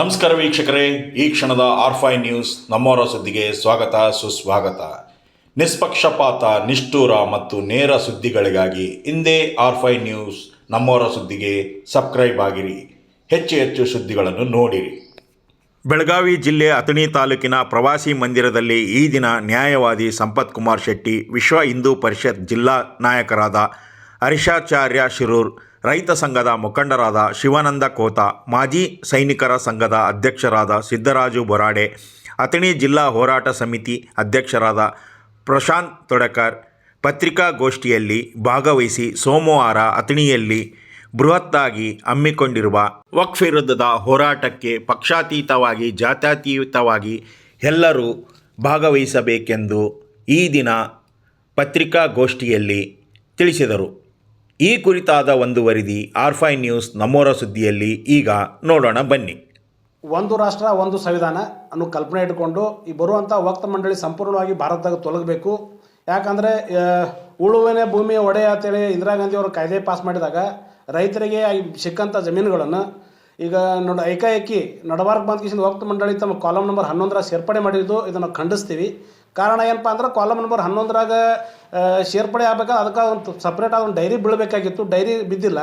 ನಮಸ್ಕಾರ ವೀಕ್ಷಕರೇ, ಈ ಕ್ಷಣದ ಆರ್ಫೈ ನ್ಯೂಸ್ ನಮ್ಮವರ ಸುದ್ದಿಗೆ ಸ್ವಾಗತ, ಸುಸ್ವಾಗತ. ನಿಷ್ಪಕ್ಷಪಾತ, ನಿಷ್ಠೂರ ಮತ್ತು ನೇರ ಸುದ್ದಿಗಳಿಗಾಗಿ ಇಂದೇ ಆರ್ಫೈ ನ್ಯೂಸ್ ನಮ್ಮವರ ಸುದ್ದಿಗೆ ಸಬ್ಸ್ಕ್ರೈಬ್ ಆಗಿರಿ. ಹೆಚ್ಚು ಹೆಚ್ಚು ಸುದ್ದಿಗಳನ್ನು ನೋಡಿರಿ. ಬೆಳಗಾವಿ ಜಿಲ್ಲೆ ಅಥಣಿ ತಾಲೂಕಿನ ಪ್ರವಾಸಿ ಮಂದಿರದಲ್ಲಿ ಈ ದಿನ ನ್ಯಾಯವಾದಿ ಸಂಪತ್ ಕುಮಾರ್ ಶೆಟ್ಟಿ, ವಿಶ್ವ ಹಿಂದೂ ಪರಿಷತ್ ಜಿಲ್ಲಾ ನಾಯಕರಾದ ಹರ್ಷಾಚಾರ್ಯ ಶಿರೂರ್ ರೈತ ಸಂಘದ ಮುಖಂಡರಾದ ಶಿವಾನಂದ ಕೋತ, ಮಾಜಿ ಸೈನಿಕರ ಸಂಘದ ಅಧ್ಯಕ್ಷರಾದ ಸಿದ್ದರಾಜು ಬೊರಾಡೆ, ಅಥಣಿ ಜಿಲ್ಲಾ ಹೋರಾಟ ಸಮಿತಿ ಅಧ್ಯಕ್ಷರಾದ ಪ್ರಶಾಂತ್ ತೊಡಕರ್ ಪತ್ರಿಕಾಗೋಷ್ಠಿಯಲ್ಲಿ ಭಾಗವಹಿಸಿ ಸೋಮವಾರ ಅಥಣಿಯಲ್ಲಿ ಬೃಹತ್ತಾಗಿ ಹಮ್ಮಿಕೊಂಡಿರುವ ವಕ್ಫ್ ವಿರುದ್ಧದ ಹೋರಾಟಕ್ಕೆ ಪಕ್ಷಾತೀತವಾಗಿ, ಜಾತ್ಯತೀತವಾಗಿ ಎಲ್ಲರೂ ಭಾಗವಹಿಸಬೇಕೆಂದು ಈ ದಿನ ಪತ್ರಿಕಾಗೋಷ್ಠಿಯಲ್ಲಿ ತಿಳಿಸಿದರು. ಈ ಕುರಿತಾದ ಒಂದು ವರದಿ ಆರ್ಫೈ ನ್ಯೂಸ್ ನಮ್ಮೋರ ಸುದ್ದಿಯಲ್ಲಿ ಈಗ ನೋಡೋಣ ಬನ್ನಿ. ಒಂದು ರಾಷ್ಟ್ರ, ಒಂದು ಸಂವಿಧಾನ ಅನ್ನೋ ಕಲ್ಪನೆ ಇಟ್ಕೊಂಡು ಈ ಬರುವಂಥ ವಕ್ತ ಮಂಡಳಿ ಸಂಪೂರ್ಣವಾಗಿ ಭಾರತದಾಗ ತೊಲಗಬೇಕು. ಯಾಕಂದರೆ ಉಳುವನೆ ಭೂಮಿ ಒಡೆಯ ಅಂತೇಳಿ ಇಂದಿರಾ ಗಾಂಧಿ ಅವರು ಕಾಯ್ದೆ ಪಾಸ್ ಮಾಡಿದಾಗ ರೈತರಿಗೆ ಸಿಕ್ಕಂಥ ಜಮೀನುಗಳನ್ನು ಈಗ ನೋಡ, ಏಕಾಏಕಿ ನಡಬಾರ್ಕ್ ಬಂದ್ಕಿಸಿದ ವಕ್ತ ಮಂಡಳಿ ತಮ್ಮ ಕಾಲಮ್ ನಂಬರ್ ಹನ್ನೊಂದರ ಸೇರ್ಪಡೆ ಮಾಡಿದ್ದು ಇದನ್ನು ಖಂಡಿಸ್ತೀವಿ. ಕಾರಣ ಏನಪ್ಪ ಅಂದ್ರೆ ಕಾಲಮ್ ನಂಬರ್ ಹನ್ನೊಂದರಾಗ ಸೇರ್ಪಡೆ ಆಗ್ಬೇಕಾದ್ರೆ ಅದಕ್ಕೆ ಒಂದು ಸಪ್ರೇಟ್ ಆದ ಒಂದು ಡೈರಿ ಬೀಳಬೇಕಾಗಿತ್ತು. ಡೈರಿ ಬಿದ್ದಿಲ್ಲ.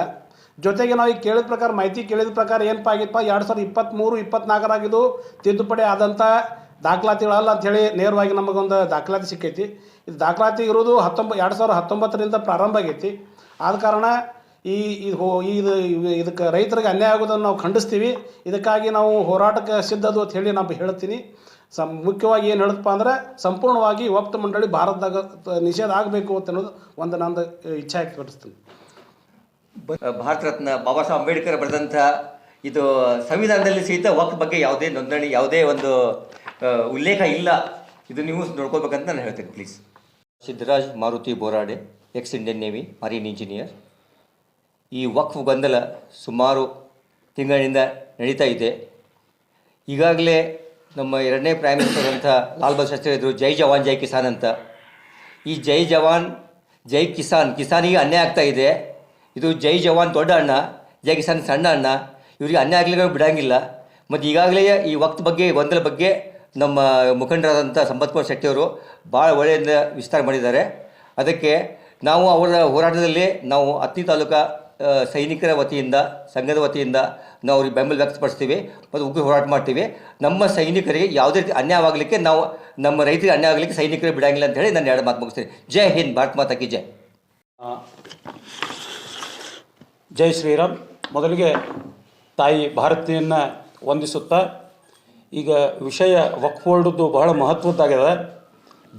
ಜೊತೆಗೆ ನಾವು ಈಗ ಕೇಳಿದ ಪ್ರಕಾರ, ಮಾಹಿತಿ ಕೇಳಿದ ಪ್ರಕಾರ ಏನಪ್ಪ ಆಗಿತ್ತಪ್ಪ, ಎರಡು ಸಾವಿರದ ಇಪ್ಪತ್ತ್ಮೂರು ಇಪ್ಪತ್ನಾಲ್ಕರಾಗಿದ್ದು ತಿದ್ದುಪಡಿ ಆದಂಥ ದಾಖಲಾತಿಗಳಲ್ಲ ಅಂಥೇಳಿ ನೇರವಾಗಿ ನಮಗೊಂದು ದಾಖಲಾತಿ ಸಿಕ್ಕೈತಿ. ಇದು ದಾಖಲಾತಿ ಇರೋದು ಹತ್ತೊಂಬ, ಎರಡು ಸಾವಿರದ ಹತ್ತೊಂಬತ್ತರಿಂದ ಪ್ರಾರಂಭ ಆಗೈತಿ. ಆದ ಕಾರಣ ಈ ಇದು ಇದು, ಇದಕ್ಕೆ ರೈತರಿಗೆ ಅನ್ಯಾಯ ಆಗೋದನ್ನು ನಾವು ಖಂಡಿಸ್ತೀವಿ. ಇದಕ್ಕಾಗಿ ನಾವು ಹೋರಾಟಕ್ಕೆ ಸಿದ್ಧದು ಅಂತ ಹೇಳಿ ನಾವು ಹೇಳ್ತೀನಿ. ಸಂ ಮುಖ್ಯವಾಗಿ ಏನು ಹೇಳುತ್ತಪ್ಪ ಅಂದ್ರೆ ಸಂಪೂರ್ಣವಾಗಿ ಒಪ್ತ ಮಂಡಳಿ ಭಾರತದಾಗ ನಿಷೇಧ ಆಗಬೇಕು ಅಂತ ಅನ್ನೋದು ಒಂದು ನಂದು ಇಚ್ಛೆ ವ್ಯಕ್ತಪಡಿಸ್ತೀನಿ. ಭಾರತ ರತ್ನ ಬಾಬಾ ಸಾಹೇಬ್ ಅಂಬೇಡ್ಕರ್ ಬರೆದಂಥ ಇದು ಸಂವಿಧಾನದಲ್ಲಿ ಸಹಿತ ವಕ್ ಬಗ್ಗೆ ಯಾವುದೇ ನೋಂದಣಿ ಯಾವುದೇ ಒಂದು ಉಲ್ಲೇಖ ಇಲ್ಲ. ಇದು ನೀವು ನೋಡ್ಕೋಬೇಕಂತ ನಾನು ಹೇಳ್ತೀನಿ please Siddharaj Maruti Borade ex Indian navy marine engineer ಈ ವಕ್ಫ್ ಗೊಂದಲ ಸುಮಾರು ತಿಂಗಳಿನಿಂದ ನಡೀತಾ ಇದೆ. ಈಗಾಗಲೇ ನಮ್ಮ ಎರಡನೇ ಪ್ರೈಮ್ ಮಿನಿಸ್ಟರ್ ಅಂತ ಲಾಲ್ ಬಹದ್ದೂರ್ ಶಾಸ್ತ್ರಿ ಇದ್ರು ಜೈ ಜವಾನ್, ಜೈ ಕಿಸಾನ್ ಅಂತ. ಈ ಜೈ ಜವಾನ್, ಜೈ ಕಿಸಾನ್, ಕಿಸಾನಿಗೆ ಅನ್ಯಾಯ ಆಗ್ತಾ ಇದೆ. ಇದು ಜೈ ಜವಾನ್ ದೊಡ್ಡ ಅಣ್ಣ, ಜೈ ಕಿಸಾನ್ ಸಣ್ಣ ಅಣ್ಣ, ಇವರಿಗೆ ಅನ್ಯಾಯ ಆಗಲಿಕ್ಕೆ ಬಿಡಂಗಿಲ್ಲ. ಮತ್ತು ಈಗಾಗಲೇ ಈ ವಕ್ತ ಬಗ್ಗೆ, ಗೊಂದಲ ಬಗ್ಗೆ ನಮ್ಮ ಮುಖಂಡರಾದಂಥ ಸಂಪತ್ ಕುಮಾರ್ ಶೆಟ್ಟಿಯವರು ಭಾಳ ಒಳ್ಳೆಯಿಂದ ವಿಸ್ತಾರ ಮಾಡಿದ್ದಾರೆ. ಅದಕ್ಕೆ ನಾವು ಅವರ ಹೋರಾಟದಲ್ಲಿ ನಾವು ಹತ್ತಿ ತಾಲೂಕಾ ಸೈನಿಕರ ವತಿಯಿಂದ, ಸಂಘದ ವತಿಯಿಂದ ನಾವು ಅವ್ರಿಗೆ ಬೆಂಬಲ ವ್ಯಕ್ತಪಡಿಸ್ತೀವಿ ಮತ್ತು ಉಗ್ರ ಹೋರಾಟ ಮಾಡ್ತೀವಿ. ನಮ್ಮ ಸೈನಿಕರಿಗೆ ಯಾವುದೇ ರೀತಿ ಅನ್ಯಾಯವಾಗಲಿಕ್ಕೆ ನಾವು ನಮ್ಮ ರೈತರಿಗೆ ಅನ್ಯಾಯ ಆಗಲಿಕ್ಕೆ ಸೈನಿಕರಿಗೆ ಬಿಡಂಗಿಲ್ಲ ಅಂತ ಹೇಳಿ ನಾನು ಎರಡು ಮಾತು ಮುಗಿಸ್ತೀನಿ. ಜೈ ಹಿಂದ್, ಭಾರತ ಮಾತಾಕಿ ಜೈ. ಜೈ ಶ್ರೀರಾಮ್. ಮೊದಲಿಗೆ ತಾಯಿ ಭಾರತಿಯನ್ನು ವಂದಿಸುತ್ತಾ, ಈಗ ವಿಷಯ ವಕ್ಫೋಲ್ಡ್ದು ಬಹಳ ಮಹತ್ವದ್ದಾಗಿದೆ.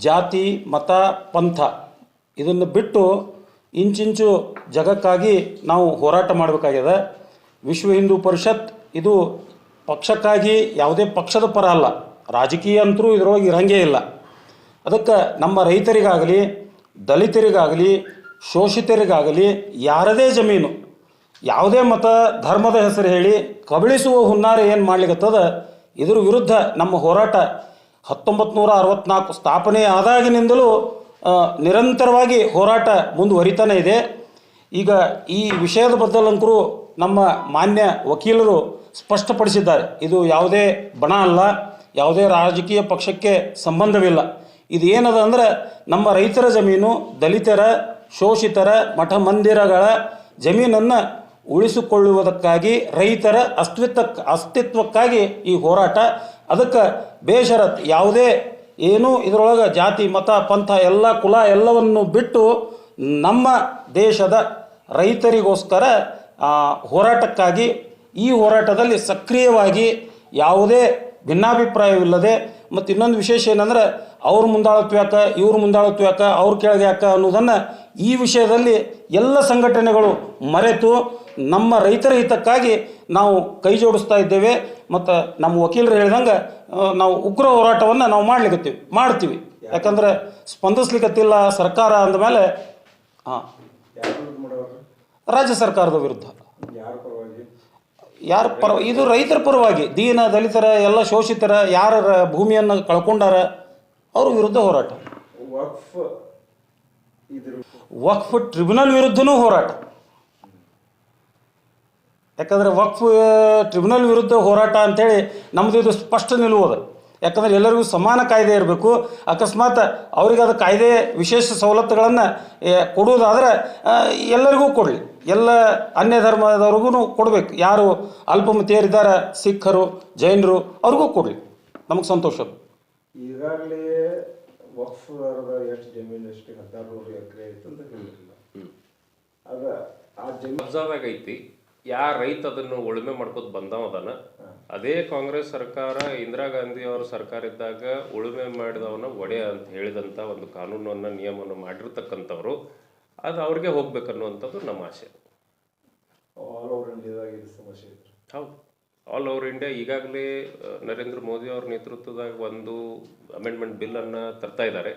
ಜಾತಿ, ಮತ, ಪಂಥ ಇದನ್ನು ಬಿಟ್ಟು ಇಂಚಿಂಚು ಜಗಕ್ಕಾಗಿ ನಾವು ಹೋರಾಟ ಮಾಡಬೇಕಾಗಿದೆ ವಿಶ್ವ ಹಿಂದೂ ಪರಿಷತ್ ಇದು ಪಕ್ಷಕ್ಕಾಗಿ ಯಾವುದೇ ಪಕ್ಷದ ಪರ ಅಲ್ಲ. ರಾಜಕೀಯ ಅಂತರೂ ಇದರೊಳಗೆ ಇರಂಗೇ ಇಲ್ಲ. ಅದಕ್ಕೆ ನಮ್ಮ ರೈತರಿಗಾಗಲಿ, ದಲಿತರಿಗಾಗಲಿ, ಶೋಷಿತರಿಗಾಗಲಿ ಯಾರದೇ ಜಮೀನು, ಯಾವುದೇ ಮತ, ಧರ್ಮದ ಹೆಸರು ಹೇಳಿ ಕಬಳಿಸುವ ಹುನ್ನಾರ ಏನು ಮಾಡ್ಲಿಕ್ಕತ್ತದ ಇದ್ರ ವಿರುದ್ಧ ನಮ್ಮ ಹೋರಾಟ ಹತ್ತೊಂಬತ್ತು ನೂರ ಅರವತ್ನಾಲ್ಕು ಸ್ಥಾಪನೆ ಆದಾಗಿನಿಂದಲೂ ನಿರಂತರವಾಗಿ ಹೋರಾಟ ಮುಂದುವರಿತಾನೆ ಇದೆ. ಈಗ ಈ ವಿಷಯದ ಬದಲಂಕರು ನಮ್ಮ ಮಾನ್ಯ ವಕೀಲರು ಸ್ಪಷ್ಟಪಡಿಸಿದ್ದಾರೆ. ಇದು ಯಾವುದೇ ಬಣ ಅಲ್ಲ, ಯಾವುದೇ ರಾಜಕೀಯ ಪಕ್ಷಕ್ಕೆ ಸಂಬಂಧವಿಲ್ಲ. ಇದು ಏನದ ಅಂದರೆ ನಮ್ಮ ರೈತರ ಜಮೀನು, ದಲಿತರ, ಶೋಷಿತರ, ಮಠ ಮಂದಿರಗಳ ಜಮೀನನ್ನು ಉಳಿಸಿಕೊಳ್ಳುವುದಕ್ಕಾಗಿ, ರೈತರ ಅಸ್ತಿತ್ವ ಅಸ್ತಿತ್ವಕ್ಕಾಗಿ ಈ ಹೋರಾಟ. ಅದಕ್ಕೆ ಬೇಷರತ್ ಯಾವುದೇ ಏನೂ ಇದರೊಳಗೆ ಜಾತಿ, ಮತ, ಪಂಥ, ಎಲ್ಲ ಕುಲ ಎಲ್ಲವನ್ನು ಬಿಟ್ಟು ನಮ್ಮ ದೇಶದ ರೈತರಿಗೋಸ್ಕರ ಹೋರಾಟಕ್ಕಾಗಿ, ಈ ಹೋರಾಟದಲ್ಲಿ ಸಕ್ರಿಯವಾಗಿ ಯಾವುದೇ ಭಿನ್ನಾಭಿಪ್ರಾಯವಿಲ್ಲದೆ ಮತ್ತು ಇನ್ನೊಂದು ವಿಶೇಷ ಏನಂದ್ರೆ ಅವ್ರ ಮುಂದಾಳತ್ವ ಯಾಕೆ, ಇವ್ರ ಮುಂದಾಳತ್ವ ಯಾಕೆ, ಅವ್ರ ಕೆಳಗೆ ಯಾಕೆ ಅನ್ನೋದನ್ನು ಈ ವಿಷಯದಲ್ಲಿ ಎಲ್ಲ ಸಂಘಟನೆಗಳು ಮರೆತು ನಮ್ಮ ರೈತರ ಹಿತಕ್ಕಾಗಿ ನಾವು ಕೈ ಜೋಡಿಸ್ತಾ ಇದ್ದೇವೆ ಮತ್ತು ನಮ್ಮ ವಕೀಲರು ಹೇಳಿದಂಗೆ ನಾವು ಉಗ್ರ ಹೋರಾಟವನ್ನು ನಾವು ಮಾಡ್ಲಿಕ್ಕತ್ತೀವಿ ಮಾಡ್ತೀವಿ. ಯಾಕಂದ್ರೆ ಸ್ಪಂದಿಸ್ಲಿಕ್ಕತ್ತಿಲ್ಲ ಸರ್ಕಾರ ಅಂದಮೇಲೆ ಹಾಂ ರಾಜ್ಯ ಸರ್ಕಾರದ ವಿರುದ್ಧ. ಯಾರ ಪರ ಇದು ರೈತರ ಪರವಾಗಿ ದೀನ ದಲಿತರ ಎಲ್ಲ ಶೋಷಿತರ ಯಾರ ಭೂಮಿಯನ್ನು ಕಳ್ಕೊಂಡಾರ ಅವ್ರ ವಿರುದ್ಧ ಹೋರಾಟ. ವಕ್ಫ್ ಟ್ರಿಬ್ಯುನಲ್ ವಿರುದ್ಧನೂ ಹೋರಾಟ. ಯಾಕಂದರೆ ವಕ್ಫ್ ಟ್ರಿಬ್ಯುನಲ್ ವಿರುದ್ಧ ಹೋರಾಟ ಅಂತೇಳಿ ನಮ್ಮದು ಇದು ಸ್ಪಷ್ಟ ನಿಲ್ಲುವುದು ಯಾಕಂದರೆ ಎಲ್ಲರಿಗೂ ಸಮಾನ ಕಾಯ್ದೆ ಇರಬೇಕು. ಅಕಸ್ಮಾತ್ ಅವ್ರಿಗೆ ಅದು ಕಾಯ್ದೆ ವಿಶೇಷ ಸವಲತ್ತುಗಳನ್ನು ಕೊಡುವುದಾದರೆ ಎಲ್ಲರಿಗೂ ಕೊಡಲಿ. ಎಲ್ಲ ಅನ್ಯ ಧರ್ಮದವ್ರಿಗೂ ಕೊಡಬೇಕು. ಯಾರು ಅಲ್ಪಮತೀಯರಿದ್ದಾರೆ ಸಿಖ್ಖರು ಜೈನರು ಅವ್ರಿಗೂ ಕೊಡಲಿ. ನಮಗೆ ಸಂತೋಷ. ಈಗಾಗಲೇ ವಕ್ಫ್ ಎಷ್ಟು ಜಮೀನು ಎಷ್ಟು ಹದಿನಾರು ನೂರು ಎಕರೆ ಐತೆ ಅಂತ ಹೇಳಿರಲಿಲ್ಲ ಅದ ಆ ಜಮೀನು ಐತಿ ಯಾ ರೈತ ಅದನ್ನು ಉಳುಮೆ ಮಾಡ್ಕೋತ ಬಂದವ ಅದಾನ ಅದೇ ಕಾಂಗ್ರೆಸ್ ಸರ್ಕಾರ ಇಂದಿರಾ ಗಾಂಧಿ ಅವರ ಸರ್ಕಾರ ಇದ್ದಾಗ ಉಳುಮೆ ಮಾಡಿದವನ ಒಡೆ ಅಂತ ಹೇಳಿದಂತ ಒಂದು ಕಾನೂನನ್ನ ನಿಯಮವನ್ನು ಮಾಡಿರ್ತಕ್ಕಂಥವ್ರು ಅದು ಅವ್ರಿಗೆ ಹೋಗ್ಬೇಕನ್ನುವಂಥದ್ದು ನಮ್ಮ ಆಸೆ. ಆಲ್ ಓವರ್ ಇಂಡಿಯಾದಾಗ ಇದು ಸಮಸ್ಯೆ ಹೌದು. ಆಲ್ ಓವರ್ ಇಂಡಿಯಾ ಈಗಾಗಲೇ ನರೇಂದ್ರ ಮೋದಿ ಅವ್ರ ನೇತೃತ್ವದಾಗ ಒಂದು ಅಮೆಂಡ್ಮೆಂಟ್ ಬಿಲ್ಲನ್ನು ತರ್ತಾ ಇದ್ದಾರೆ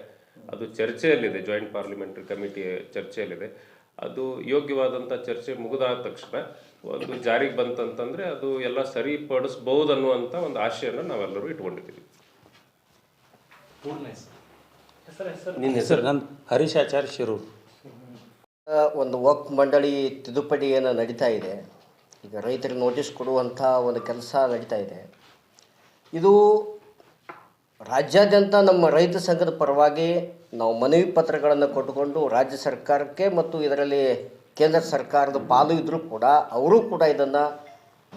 ಅದು ಚರ್ಚೆಯಲ್ಲಿದೆ ಜಾಯಿಂಟ್ ಪಾರ್ಲಿಮೆಂಟರಿ ಕಮಿಟಿ ಚರ್ಚೆಯಲ್ಲಿದೆ. ಅದು ಯೋಗ್ಯವಾದಂಥ ಚರ್ಚೆ ಮುಗಿದಾದ ತಕ್ಷಣ ಒಂದು ಜಾರಿಗೆ ಬಂತಂತಂದರೆ ಅದು ಎಲ್ಲ ಸರಿಪಡಿಸ್ಬೋದು ಅನ್ನುವಂಥ ಒಂದು ಆಶಯನ ನಾವೆಲ್ಲರೂ ಇಟ್ಕೊಂಡಿದ್ದೀವಿ. ನಿನ್ನ ಹೆಸರು? ನನ್ನ ಹರೀಶ್ ಆಚಾರ್ಯ ಶಿರು ಒಂದು ವಕ್ ಮಂಡಳಿ ತಿದ್ದುಪಡಿ ಏನು ನಡೀತಾ ಇದೆ. ಈಗ ರೈತರಿಗೆ ನೋಟಿಸ್ ಕೊಡುವಂಥ ಒಂದು ಕೆಲಸ ನಡೀತಾ ಇದೆ. ಇದು ರಾಜ್ಯಾದ್ಯಂತ ನಮ್ಮ ರೈತ ಸಂಘದ ಪರವಾಗಿ ನಾವು ಮನವಿ ಪತ್ರಗಳನ್ನು ಕೊಟ್ಟುಕೊಂಡು ರಾಜ್ಯ ಸರ್ಕಾರಕ್ಕೆ ಮತ್ತು ಇದರಲ್ಲಿ ಕೇಂದ್ರ ಸರ್ಕಾರದ ಪಾಲು ಇದ್ದರೂ ಕೂಡ ಅವರು ಕೂಡ ಇದನ್ನು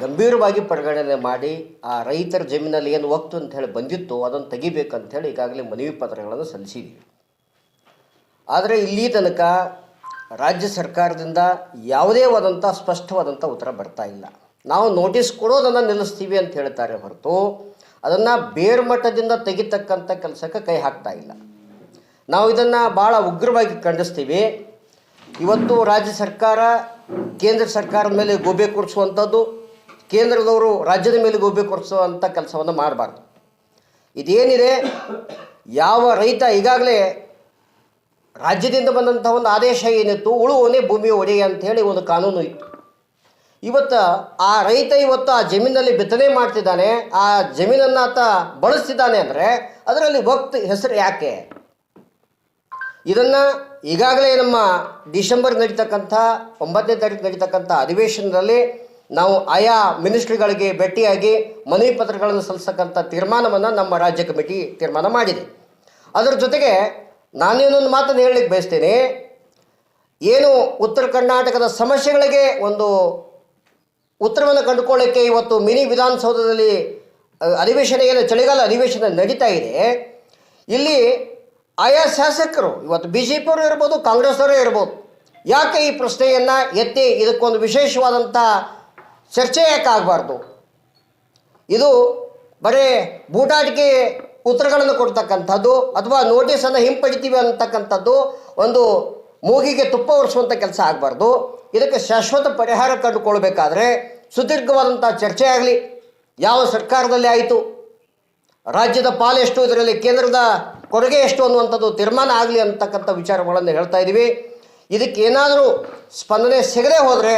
ಗಂಭೀರವಾಗಿ ಪರಿಗಣನೆ ಮಾಡಿ ಆ ರೈತರ ಜಮೀನಲ್ಲಿ ಏನು ಒಕ್ತು ಅಂತ ಹೇಳಿ ಬಂದಿತ್ತು ಅದನ್ನು ತೆಗಿಬೇಕಂತೇಳಿ ಈಗಾಗಲೇ ಮನವಿ ಪತ್ರಗಳನ್ನು ಸಲ್ಲಿಸಿದ್ದೀವಿ. ಆದರೆ ಇಲ್ಲಿ ತನಕ ರಾಜ್ಯ ಸರ್ಕಾರದಿಂದ ಯಾವುದೇ ಆದಂಥ ಸ್ಪಷ್ಟವಾದಂಥ ಉತ್ತರ ಬರ್ತಾ ಇಲ್ಲ. ನಾವು ನೋಟಿಸ್ ಕೊಡೋದನ್ನು ನಿಲ್ಲಿಸ್ತೀವಿ ಅಂತ ಹೇಳ್ತಾರೆ ಹೊರತು ಅದನ್ನು ಬೇರ್ಮಟ್ಟದಿಂದ ತೆಗಿತಕ್ಕಂಥ ಕೆಲಸಕ್ಕೆ ಕೈ ಹಾಕ್ತಾ ಇಲ್ಲ. ನಾವು ಇದನ್ನು ಭಾಳ ಉಗ್ರವಾಗಿ ಖಂಡಿಸ್ತೀವಿ. ಇವತ್ತು ರಾಜ್ಯ ಸರ್ಕಾರ, ಕೇಂದ್ರ ಸರ್ಕಾರದ ಮೇಲೆ ಗೋಬೆ ಕೊಡಿಸುವಂಥದ್ದು, ಕೇಂದ್ರದವರು ರಾಜ್ಯದ ಮೇಲೆ ಗೋಬೆ ಕೊಡಿಸುವಂಥ ಕೆಲಸವನ್ನು ಮಾಡಬಾರ್ದು. ಇದೇನಿದೆ, ಯಾವ ರೈತ ಈಗಾಗಲೇ ರಾಜ್ಯದಿಂದ ಬಂದಂಥ ಒಂದು ಆದೇಶ ಏನಿತ್ತು ಉಳುವನೇ ಭೂಮಿ ಒಡೆಯ ಅಂತೇಳಿ ಒಂದು ಕಾನೂನು ಇತ್ತು. ಇವತ್ತು ಆ ರೈತ ಇವತ್ತು ಆ ಜಮೀನಲ್ಲಿ ಬಿತ್ತನೆ ಮಾಡ್ತಿದ್ದಾನೆ, ಆ ಜಮೀನನ್ನು ಆತ ಬಳಸ್ತಿದ್ದಾನೆ ಅಂದರೆ ಅದರಲ್ಲಿ ಭಕ್ತ ಹೆಸರು ಯಾಕೆ? ಇದನ್ನು ಈಗಾಗಲೇ ನಮ್ಮ ಡಿಸೆಂಬರ್ ನಡೀತಕ್ಕಂಥ ಒಂಬತ್ತನೇ ತಾರೀಕು ನಡೀತಕ್ಕಂಥ ಅಧಿವೇಶನದಲ್ಲಿ ನಾವು ಆಯಾ ಮಿನಿಸ್ಟ್ರಿಗಳಿಗೆ ಭೇಟಿಯಾಗಿ ಮನವಿ ಪತ್ರಗಳನ್ನು ಸಲ್ಲಿಸತಕ್ಕಂಥ ತೀರ್ಮಾನವನ್ನು ನಮ್ಮ ರಾಜ್ಯ ಕಮಿಟಿ ತೀರ್ಮಾನ ಮಾಡಿದೆ. ಅದರ ಜೊತೆಗೆ ನಾನು ಇನ್ನೊಂದು ಮಾತನ್ನು ಹೇಳಲಿಕ್ಕೆ ಬಯಸ್ತೇನೆ. ಏನು ಉತ್ತರ ಕರ್ನಾಟಕದ ಸಮಸ್ಯೆಗಳಿಗೆ ಒಂದು ಉತ್ತರವನ್ನು ಕಂಡುಕೊಳ್ಳೋಕ್ಕೆ ಇವತ್ತು ಮಿನಿ ವಿಧಾನಸೌಧದಲ್ಲಿ ಅಧಿವೇಶನ ಏನು ಚಳಿಗಾಲ ಅಧಿವೇಶನ ನಡೀತಾ ಇದೆ. ಇಲ್ಲಿ ಆಯಾ ಶಾಸಕರು, ಇವತ್ತು ಬಿ ಜೆ ಪಿಯವರು ಇರ್ಬೋದು ಕಾಂಗ್ರೆಸ್ನವರೇ ಇರ್ಬೋದು, ಯಾಕೆ ಈ ಪ್ರಶ್ನೆಯನ್ನು ಎತ್ತಿ ಇದಕ್ಕೊಂದು ವಿಶೇಷವಾದಂಥ ಚರ್ಚೆ ಯಾಕೆ ಆಗಬಾರ್ದು? ಇದು ಬರೀ ಬೂಟಾಟಿಕೆ ಉತ್ತರಗಳನ್ನು ಕೊಡ್ತಕ್ಕಂಥದ್ದು, ಅಥವಾ ನೋಟಿಸನ್ನು ಹಿಂಪಡಿತೀವಿ ಅಂತಕ್ಕಂಥದ್ದು ಒಂದು ಮೂಗಿಗೆ ತುಪ್ಪ ಒರೆಸುವಂಥ ಕೆಲಸ ಆಗಬಾರ್ದು. ಇದಕ್ಕೆ ಶಾಶ್ವತ ಪರಿಹಾರ ಕಂಡುಕೊಳ್ಬೇಕಾದ್ರೆ ಸುದೀರ್ಘವಾದಂಥ ಚರ್ಚೆ ಆಗಲಿ. ಯಾವ ಸರ್ಕಾರದಲ್ಲಿ ಆಯಿತು? ರಾಜ್ಯದ ಪಾಲೆಷ್ಟು ಇದರಲ್ಲಿ ಕೇಂದ್ರದ ಕೊಡುಗೆ ಎಷ್ಟು ಅನ್ನುವಂಥದ್ದು ತೀರ್ಮಾನ ಆಗಲಿ ಅಂತಕ್ಕಂಥ ವಿಚಾರಗಳನ್ನು ಹೇಳ್ತಾ ಇದ್ದೀವಿ. ಇದಕ್ಕೆ ಏನಾದರೂ ಸ್ಪಂದನೆ ಸಿಗದೆ ಹೋದರೆ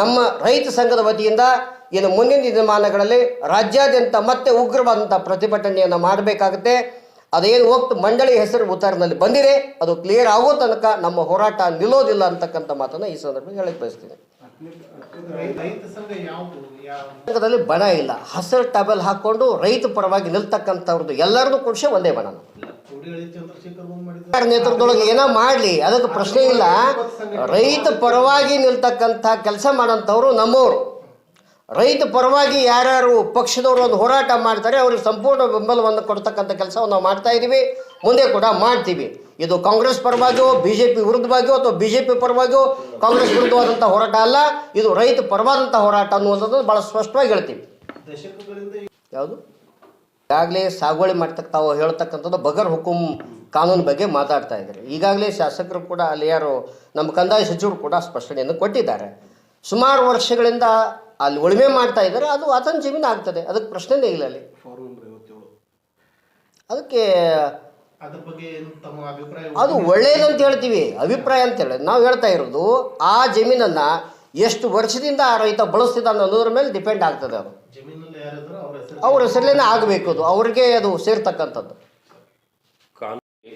ನಮ್ಮ ರೈತ ಸಂಘದ ವತಿಯಿಂದ ಇನ್ನು ಮುಂದಿನ ದಿನಮಾನಗಳಲ್ಲಿ ರಾಜ್ಯಾದ್ಯಂತ ಮತ್ತೆ ಉಗ್ರವಾದಂಥ ಪ್ರತಿಭಟನೆಯನ್ನು ಮಾಡಬೇಕಾಗುತ್ತೆ. ಅದೇನು ಹೋಗ್ತು, ಮಂಡಳಿ ಹೆಸರು ಉತ್ತರದಲ್ಲಿ ಬಂದಿದೆ. ಅದು ಕ್ಲಿಯರ್ ಆಗೋ ತನಕ ನಮ್ಮ ಹೋರಾಟ ನಿಲ್ಲೋದಿಲ್ಲ ಅಂತಕ್ಕಂಥ ಮಾತನ್ನು ಈ ಸಂದರ್ಭದಲ್ಲಿ ಹೇಳಕ್ಕೆ ಬಯಸ್ತೀನಿ. ಸಂಘದಲ್ಲಿ ಬಣ ಇಲ್ಲ. ಹಸಿರು, ಟಬಲ್ ಹಾಕೊಂಡು ರೈತ ಪರವಾಗಿ ನಿಲ್ತಕ್ಕಂಥವ್ರದ್ದು ಎಲ್ಲರದು ಕುಡಿಸಿ ಒಂದೇ ಬಣ. ನೇತೃತ್ವದೊಳಗೆ ಏನೋ ಮಾಡಲಿ ಅದಕ್ಕೆ ಪ್ರಶ್ನೆ ಇಲ್ಲ. ರೈತ ಪರವಾಗಿ ನಿಲ್ತಕ್ಕಂಥ ಕೆಲಸ ಮಾಡೋಂಥವ್ರು ನಮ್ಮವರು. ರೈತ ಪರವಾಗಿ ಯಾರ್ಯಾರು ಪಕ್ಷದವರು ಒಂದು ಹೋರಾಟ ಮಾಡ್ತಾರೆ ಅವ್ರಿಗೆ ಸಂಪೂರ್ಣ ಬೆಂಬಲವನ್ನು ಕೊಡ್ತಕ್ಕಂಥ ಕೆಲಸವನ್ನು ನಾವು ಮಾಡ್ತಾ ಇದ್ದೀವಿ ಮುಂದೆ ಕೂಡ ಮಾಡ್ತೀವಿ. ಇದು ಕಾಂಗ್ರೆಸ್ ಪರವಾಗಿಯೋ ಬಿ ಜೆ ಪಿ ವಿರುದ್ಧವಾಗಿಯೋ ಅಥವಾ ಬಿ ಜೆ ಪಿ ಪರವಾಗಿಯೋ ಕಾಂಗ್ರೆಸ್ ವಿರುದ್ಧವಾದಂಥ ಹೋರಾಟ ಅಲ್ಲ ಇದು ರೈತ ಪರವಾದಂಥ ಹೋರಾಟ ಅನ್ನುವಂಥದ್ದು ಭಾಳ ಸ್ಪಷ್ಟವಾಗಿ ಹೇಳ್ತೀವಿ. ಯಾವುದು? ಈಗಾಗಲೇ ಸಾಗುವಳಿ ಮಾಡ್ತಕ್ಕ ತಾವು ಹೇಳ್ತಕ್ಕಂಥದ್ದು ಬಗರ್ ಹುಕುಂ ಕಾನೂನು ಬಗ್ಗೆ ಮಾತಾಡ್ತಾ ಇದ್ದಾರೆ. ಈಗಾಗಲೇ ಶಾಸಕರು ಕೂಡ ಅಲ್ಲಿ ಯಾರು ನಮ್ಮ ಕಂದಾಯ ಸಚಿವರು ಕೂಡ ಸ್ಪಷ್ಟನೆಯನ್ನು ಕೊಟ್ಟಿದ್ದಾರೆ. ಸುಮಾರು ವರ್ಷಗಳಿಂದ ಅಲ್ಲಿ ಉಳುಮೆ ಮಾಡ್ತಾ ಇದ್ದಾರೆ. ಅದು ಆತನ ಜಮೀನು ಆಗ್ತದೆ. ಅದಕ್ಕೆ ಪ್ರಶ್ನೆನೇ ಇಲ್ಲ ಅಲ್ಲಿ. ಅದಕ್ಕೆ ಅದು ಒಳ್ಳೇದಂತ ಹೇಳ್ತೀವಿ. ಅಭಿಪ್ರಾಯ ಅಂತ ಹೇಳಿ. ನಾವು ಹೇಳ್ತಾ ಇರೋದು ಆ ಜಮೀನನ್ನು ಎಷ್ಟು ವರ್ಷದಿಂದ ಆ ರೈತ ಬಳಸ್ತಿದ್ದಾನೆ ಅನ್ನೋದ್ರ ಮೇಲೆ ಡಿಪೆಂಡ್ ಆಗ್ತದೆ ಅದು. ಅವ್ರ ಹೆಸರು ಅವ್ರ ಹೆಸರಲ್ಲೇ ಆಗಬೇಕು ಅದು. ಅವ್ರಿಗೆ ಅದು ಸೇರ್ತಕ್ಕಂಥದ್ದು. ಕಾನೂನು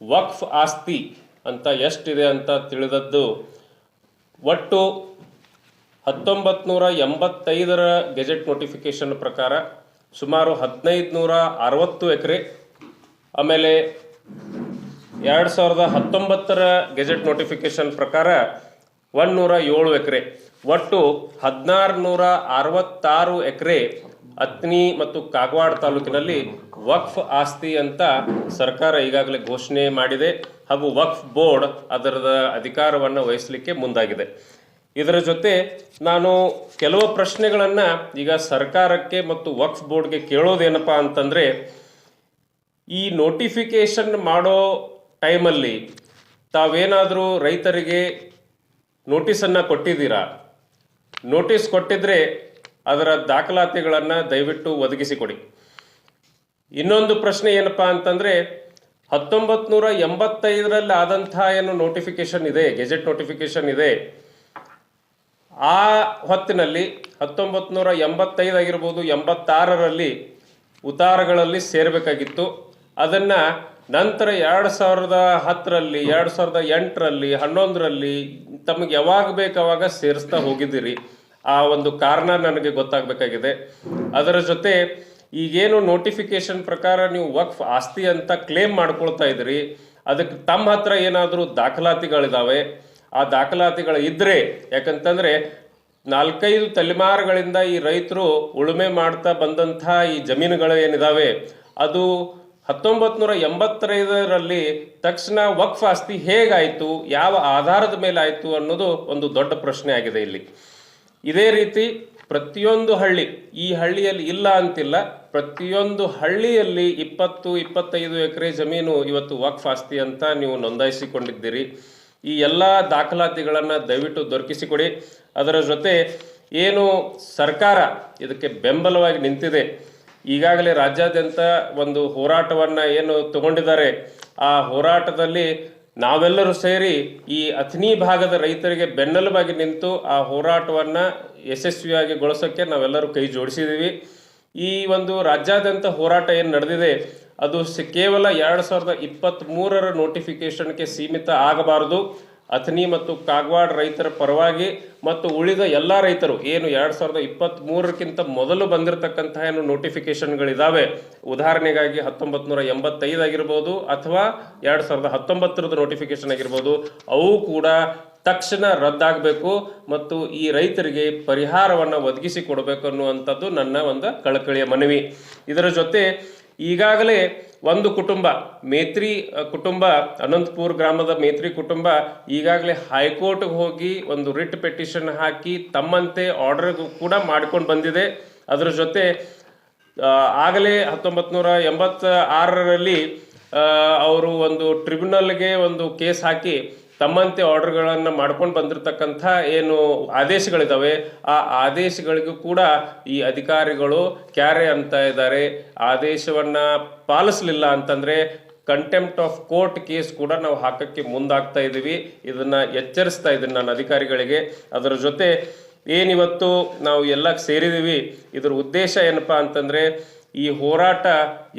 ವಕ್ಫ್ ಆಸ್ತಿ ಅಂತ ಎಷ್ಟಿದೆ ಅಂತ ತಿಳಿದದ್ದು ಒಟ್ಟು ಹತ್ತೊಂಬತ್ತು ನೂರ ಎಂಬತ್ತೈದರ ಗೆಜೆಟ್ ನೋಟಿಫಿಕೇಶನ್ ಪ್ರಕಾರ ಸುಮಾರು ಹದಿನೈದು ನೂರ ಅರವತ್ತು ಎಕರೆ ಆಮೇಲೆ ಎರಡು ಸಾವಿರದ ಹತ್ತೊಂಬತ್ತರ ಗೆಜೆಟ್ ನೋಟಿಫಿಕೇಶನ್ ಪ್ರಕಾರ ಒಂದೂರ ಏಳು ಎಕರೆ. ಒಟ್ಟು ಹದಿನಾರು ನೂರ ಅರವತ್ತಾರು ಎಕರೆ ಅತ್ನಿ ಮತ್ತು ಕಾಗವಾಡ ತಾಲೂಕಿನಲ್ಲಿ ವಕ್ಫ್ ಆಸ್ತಿ ಅಂತ ಸರ್ಕಾರ ಈಗಾಗಲೇ ಘೋಷಣೆ ಮಾಡಿದೆ ಹಾಗೂ ವಕ್ಫ್ ಬೋರ್ಡ್ ಅದರದ ಅಧಿಕಾರವನ್ನು ವಹಿಸಲಿಕ್ಕೆ ಮುಂದಾಗಿದೆ. ಇದರ ಜೊತೆ ನಾನು ಕೆಲವು ಪ್ರಶ್ನೆಗಳನ್ನು ಈಗ ಸರ್ಕಾರಕ್ಕೆ ಮತ್ತು ವಕ್ಫ್ ಬೋರ್ಡ್ಗೆ ಕೇಳೋದೇನಪ್ಪ ಅಂತಂದರೆ, ಈ ನೋಟಿಫಿಕೇಶನ್ ಮಾಡೋ ಟೈಮಲ್ಲಿ ತಾವೇನಾದರೂ ರೈತರಿಗೆ ನೋಟಿಸನ್ನು ಕೊಟ್ಟಿದ್ದೀರಾ? ನೋಟಿಸ್ ಕೊಟ್ಟಿದ್ರೆ ಅದರ ದಾಖಲಾತಿಗಳನ್ನು ದಯವಿಟ್ಟು ಒದಗಿಸಿಕೊಡಿ. ಇನ್ನೊಂದು ಪ್ರಶ್ನೆ ಏನಪ್ಪ ಅಂತಂದರೆ ಹತ್ತೊಂಬತ್ತು ನೂರ ಎಂಬತ್ತೈದರಲ್ಲಿ ಆದಂತಹ ಏನು ನೋಟಿಫಿಕೇಶನ್ ಇದೆ ಗೆಜೆಟ್ ನೋಟಿಫಿಕೇಶನ್ ಇದೆ, ಆ ಹೊತ್ತಿನಲ್ಲಿ ಹತ್ತೊಂಬತ್ತು ನೂರ ಎಂಬತ್ತೈದು ಆಗಿರ್ಬೋದು ಎಂಬತ್ತಾರರಲ್ಲಿ ಉತ್ತಾರಗಳಲ್ಲಿ ಸೇರಬೇಕಾಗಿತ್ತು. ಅದನ್ನು ನಂತರ ಎರಡು ಸಾವಿರದ ಹತ್ತರಲ್ಲಿ, ಎರಡು ಸಾವಿರದ ಎಂಟರಲ್ಲಿ, ಹನ್ನೊಂದರಲ್ಲಿ ತಮಗೆ ಯಾವಾಗ ಬೇಕಾವಾಗ ಸೇರಿಸ್ತಾ ಹೋಗಿದ್ದೀರಿ. ಆ ಒಂದು ಕಾರಣ ನನಗೆ ಗೊತ್ತಾಗಬೇಕಾಗಿದೆ. ಅದರ ಜೊತೆ ಈಗೇನು ನೋಟಿಫಿಕೇಶನ್ ಪ್ರಕಾರ ನೀವು ವಕ್ಫ್ ಆಸ್ತಿ ಅಂತ ಕ್ಲೇಮ್ ಮಾಡ್ಕೊಳ್ತಾ ಇದ್ದೀರಿ. ಅದಕ್ಕೆ ತಮ್ಮ ಹತ್ರ ಏನಾದರೂ ದಾಖಲಾತಿಗಳಿದ್ದಾವೆ ಆ ದಾಖಲಾತಿಗಳು ಇದ್ದರೆ ಯಾಕಂತಂದ್ರೆ ನಾಲ್ಕೈದು ತಲೆಮಾರುಗಳಿಂದ ಈ ರೈತರು ಉಳುಮೆ ಮಾಡ್ತಾ ಬಂದಂಥ ಈ ಜಮೀನುಗಳು ಏನಿದಾವೆ, ಅದು ಹತ್ತೊಂಬತ್ತು ನೂರ ಎಂಬತ್ತೈದರಲ್ಲಿ ತಕ್ಷಣ ವಕ್ಫ್ ಆಸ್ತಿ ಹೇಗಾಯಿತು, ಯಾವ ಆಧಾರದ ಮೇಲೆ ಆಯಿತು ಅನ್ನೋದು ಒಂದು ದೊಡ್ಡ ಪ್ರಶ್ನೆ ಆಗಿದೆ ಇಲ್ಲಿ. ಇದೇ ರೀತಿ ಪ್ರತಿಯೊಂದು ಹಳ್ಳಿ, ಈ ಹಳ್ಳಿಯಲ್ಲಿ ಇಲ್ಲ ಅಂತಿಲ್ಲ, ಪ್ರತಿಯೊಂದು ಹಳ್ಳಿಯಲ್ಲಿ ಇಪ್ಪತ್ತು, ಇಪ್ಪತ್ತೈದು ಎಕರೆ ಜಮೀನು ಇವತ್ತು ವಕ್ಫ್ ಆಸ್ತಿ ಅಂತ ನೀವು ನೋಂದಾಯಿಸಿಕೊಂಡಿದ್ದೀರಿ. ಈ ಎಲ್ಲ ದಾಖಲಾತಿಗಳನ್ನು ದಯವಿಟ್ಟು ದೊರಕಿಸಿಕೊಡಿ. ಅದರ ಜೊತೆ ಏನು ಸರ್ಕಾರ ಇದಕ್ಕೆ ಬೆಂಬಲವಾಗಿ ನಿಂತಿದೆ ಈಗಾಗಲೇ ರಾಜ್ಯಾದ್ಯಂತ ಒಂದು ಹೋರಾಟವನ್ನು ಏನು ತಗೊಂಡಿದ್ದಾರೆ, ಆ ಹೋರಾಟದಲ್ಲಿ ನಾವೆಲ್ಲರೂ ಸೇರಿ ಈ ಅಥಣಿ ಭಾಗದ ರೈತರಿಗೆ ಬೆನ್ನೆಲುಬಾಗಿ ನಿಂತು ಆ ಹೋರಾಟವನ್ನು ಯಶಸ್ವಿಯಾಗಿ ಗೊಳಿಸೋಕ್ಕೆ ನಾವೆಲ್ಲರೂ ಕೈ ಜೋಡಿಸಿದ್ದೀವಿ. ಈ ಒಂದು ರಾಜ್ಯಾದ್ಯಂತ ಹೋರಾಟ ಏನು ನಡೆದಿದೆ, ಅದು ಕೇವಲ ಎರಡು ಸಾವಿರದ ಇಪ್ಪತ್ತ್ ಮೂರರ ನೋಟಿಫಿಕೇಶನ್ಗೆ ಸೀಮಿತ ಆಗಬಾರದು. ಅಥಣಿ ಮತ್ತು ಕಾಗವಾಡ ರೈತರ ಪರವಾಗಿ ಮತ್ತು ಉಳಿದ ಎಲ್ಲ ರೈತರು, ಏನು ಎರಡು ಸಾವಿರದ ಇಪ್ಪತ್ತ್ ಮೂರಕ್ಕಿಂತ ಮೊದಲು ಬಂದಿರತಕ್ಕಂತಹ ಏನು ನೋಟಿಫಿಕೇಶನ್ಗಳಿದ್ದಾವೆ ಉದಾಹರಣೆಗಾಗಿ ಹತ್ತೊಂಬತ್ತು ನೂರ ಎಂಬತ್ತೈದು ಆಗಿರ್ಬೋದು ಅಥವಾ ಎರಡು ಸಾವಿರದ ಹತ್ತೊಂಬತ್ತರದ ನೋಟಿಫಿಕೇಶನ್ ಆಗಿರ್ಬೋದು, ಅವು ಕೂಡ ತಕ್ಷಣ ರದ್ದಾಗಬೇಕು ಮತ್ತು ಈ ರೈತರಿಗೆ ಪರಿಹಾರವನ್ನು ಒದಗಿಸಿ ಕೊಡಬೇಕು ಅನ್ನುವಂಥದ್ದು ನನ್ನ ಒಂದು ಕಳಕಳಿಯ ಮನವಿ. ಇದರ ಜೊತೆ ಈಗಾಗಲೇ ಒಂದು ಕುಟುಂಬ, ಮೇತ್ರಿ ಕುಟುಂಬ, ಅನಂತಪುರ ಗ್ರಾಮದ ಮೇತ್ರಿ ಕುಟುಂಬ ಈಗಾಗಲೇ ಹೈಕೋರ್ಟ್ಗೆ ಹೋಗಿ ಒಂದು ರಿಟ್ ಪೆಟಿಷನ್ ಹಾಕಿ ತಮ್ಮಂತೆ ಆರ್ಡರ್ ಕೂಡ ಮಾಡ್ಕೊಂಡು ಬಂದಿದೆ. ಅದರ ಜೊತೆ ಆಗಲೇ ಹತ್ತೊಂಬತ್ತು ನೂರ ಎಂಬತ್ತ ಆರರಲ್ಲಿ ಅವರು ಒಂದು ಟ್ರಿಬ್ಯುನಲ್ಗೆ ಒಂದು ಕೇಸ್ ಹಾಕಿ ತಮ್ಮಂತೆ ಆರ್ಡರ್ಗಳನ್ನು ಮಾಡ್ಕೊಂಡು ಬಂದಿರತಕ್ಕಂಥ ಏನು ಆದೇಶಗಳಿದ್ದಾವೆ ಆ ಆದೇಶಗಳಿಗೂ ಕೂಡ ಈ ಅಧಿಕಾರಿಗಳು ಕ್ಯಾರೆ ಅಂತ ಇದ್ದಾರೆ. ಆದೇಶವನ್ನು ಪಾಲಿಸಲಿಲ್ಲ ಅಂತಂದರೆ ಕಂಟೆಂಪ್ಟ್ ಆಫ್ ಕೋರ್ಟ್ ಕೇಸ್ ಕೂಡ ನಾವು ಹಾಕಕ್ಕೆ ಮುಂದಾಗ್ತಾ ಇದ್ದೀವಿ ಇದನ್ನು ಎಚ್ಚರಿಸ್ತಾ ಇದ್ದೀನಿ ನಾನು ಅಧಿಕಾರಿಗಳಿಗೆ. ಅದರ ಜೊತೆ ಏನಿವತ್ತು ನಾವು ಎಲ್ಲ ಸೇರಿದ್ದೀವಿ ಇದರ ಉದ್ದೇಶ ಏನಪ್ಪ ಅಂತಂದರೆ ಈ ಹೋರಾಟ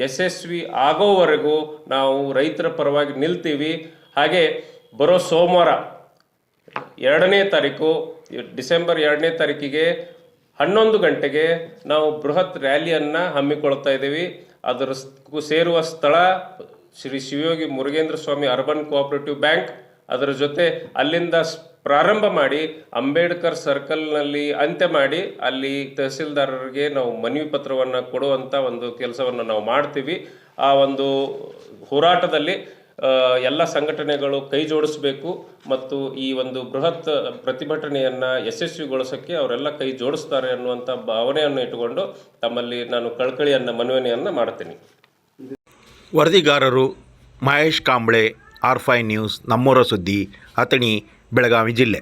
ಯಶಸ್ವಿ ಆಗೋವರೆಗೂ ನಾವು ರೈತರ ಪರವಾಗಿ ನಿಲ್ತೀವಿ. ಹಾಗೆ ಬರೋ ಸೋಮವಾರ ಎರಡನೇ ತಾರೀಕು, ಡಿಸೆಂಬರ್ ಎರಡನೇ ತಾರೀಕಿಗೆ ಹನ್ನೊಂದು ಗಂಟೆಗೆ ನಾವು ಬೃಹತ್ ರ್ಯಾಲಿಯನ್ನು ಹಮ್ಮಿಕೊಳ್ತಾ ಇದ್ದೀವಿ. ಅದರ ಸೇರುವ ಸ್ಥಳ Shri Shivayogi Murugendra Swami urban cooperative bank. ಅದರ ಜೊತೆ ಅಲ್ಲಿಂದ ಪ್ರಾರಂಭ ಮಾಡಿ ಅಂಬೇಡ್ಕರ್ ಸರ್ಕಲ್ನಲ್ಲಿ ಅಂತ್ಯ ಮಾಡಿ ಅಲ್ಲಿ ತಹಸೀಲ್ದಾರರಿಗೆ ನಾವು ಮನವಿ ಪತ್ರವನ್ನು ಕೊಡುವಂಥ ಒಂದು ಕೆಲಸವನ್ನು ನಾವು ಮಾಡ್ತೀವಿ. ಆ ಒಂದು ಹೋರಾಟದಲ್ಲಿ ಎಲ್ಲ ಸಂಘಟನೆಗಳು ಕೈ ಜೋಡಿಸಬೇಕು ಮತ್ತು ಈ ಒಂದು ಬೃಹತ್ ಪ್ರತಿಭಟನೆಯನ್ನು ಯಶಸ್ವಿಗೊಳಿಸೋಕ್ಕೆ ಅವರೆಲ್ಲ ಕೈ ಜೋಡಿಸ್ತಾರೆ ಅನ್ನುವಂಥ ಭಾವನೆಯನ್ನು ಇಟ್ಟುಕೊಂಡು ತಮ್ಮಲ್ಲಿ ನಾನು ಕಳಕಳಿಯನ್ನು ಮನವಿಯನ್ನು ಮಾಡ್ತೀನಿ. ವರದಿಗಾರರು Mahesh Kamble, R Fi news, ನಮ್ಮೂರ ಸುದ್ದಿ, ಅಥಣಿ, ಬೆಳಗಾವಿ ಜಿಲ್ಲೆ.